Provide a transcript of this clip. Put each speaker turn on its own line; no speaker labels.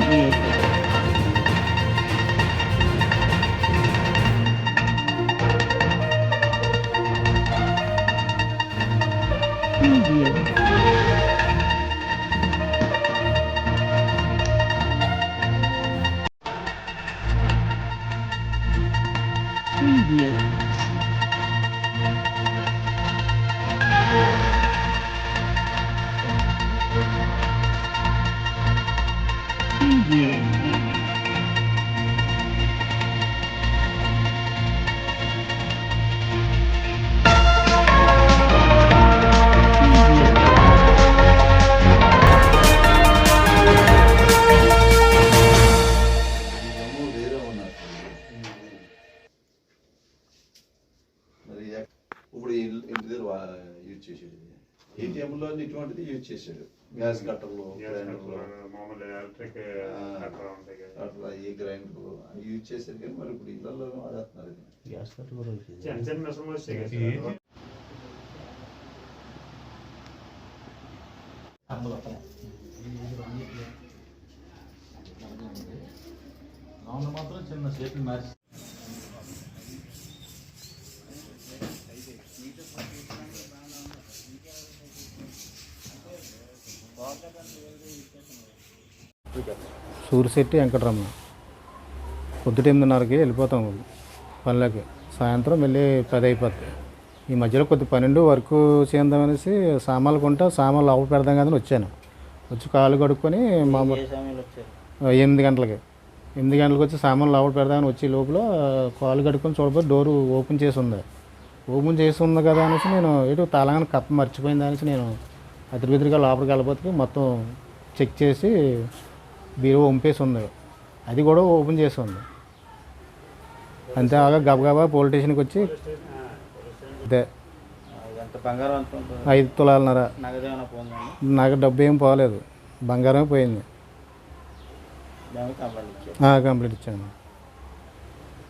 tiếng Việt tiếng Việt ఇప్పుడు ఈ ఇంటి దగ్గర యూజ్ చేసాడు ఏటీఎంలో ఇటువంటిది యూజ్ చేశాడు గ్యాస్ కట్టర్లు అట్లా ఈ గ్రైండర్లు అవి యూజ్ చేశారు కానీ మరి ఇప్పుడు ఇళ్ళల్లో వాడేస్తున్నారు
గ్యాస్ కట్ట కూడా వచ్చింది
చిన్న చిన్న మిషన్ వచ్చాయి కదా సార్.
లోపల మాత్రం చిన్న షేపులు మార్చి సూరిశెట్టి వెంకటరమణ. పొద్దుట ఎనిమిదిన్నరకి వెళ్ళిపోతాం పనులకి. సాయంత్రం మళ్ళీ పది అయిపోద్ది ఈ మధ్యలో కొద్ది పన్నెండు వరకు చేద్దాం అనేసి సామాన్లు కొంటా సామాన్లు లోపల పెడదాం కదని వచ్చాను. వచ్చి కాలు కడుక్కొని మామూలు ఎనిమిది గంటలకి. ఎనిమిది గంటలకు వచ్చి సామాన్లు లోపల పెడదామని వచ్చి లోపల కాలు కడుక్కొని చూడబోతే డోరు ఓపెన్ చేసి ఉంది. ఓపెన్ చేసి ఉంది కదా అనేసి నేను ఎటు తాళంగా కప్ప మర్చిపోయింది అనేసి నేను అతిరి బిదిరిగా లోపలికి వెళ్ళిపోతే మొత్తం చెక్ చేసి బీరువా వంపేసి ఉంది అది కూడా ఓపెన్ చేసి ఉంది అంతే అలాగా గబగబా పోలీస్ స్టేషన్కి వచ్చి అదే. ఐదు తులాలన్నర. నాకు డబ్బు ఏం పోలేదు. బంగారమే పోయింది. కంప్లీట్ ఇచ్చాను.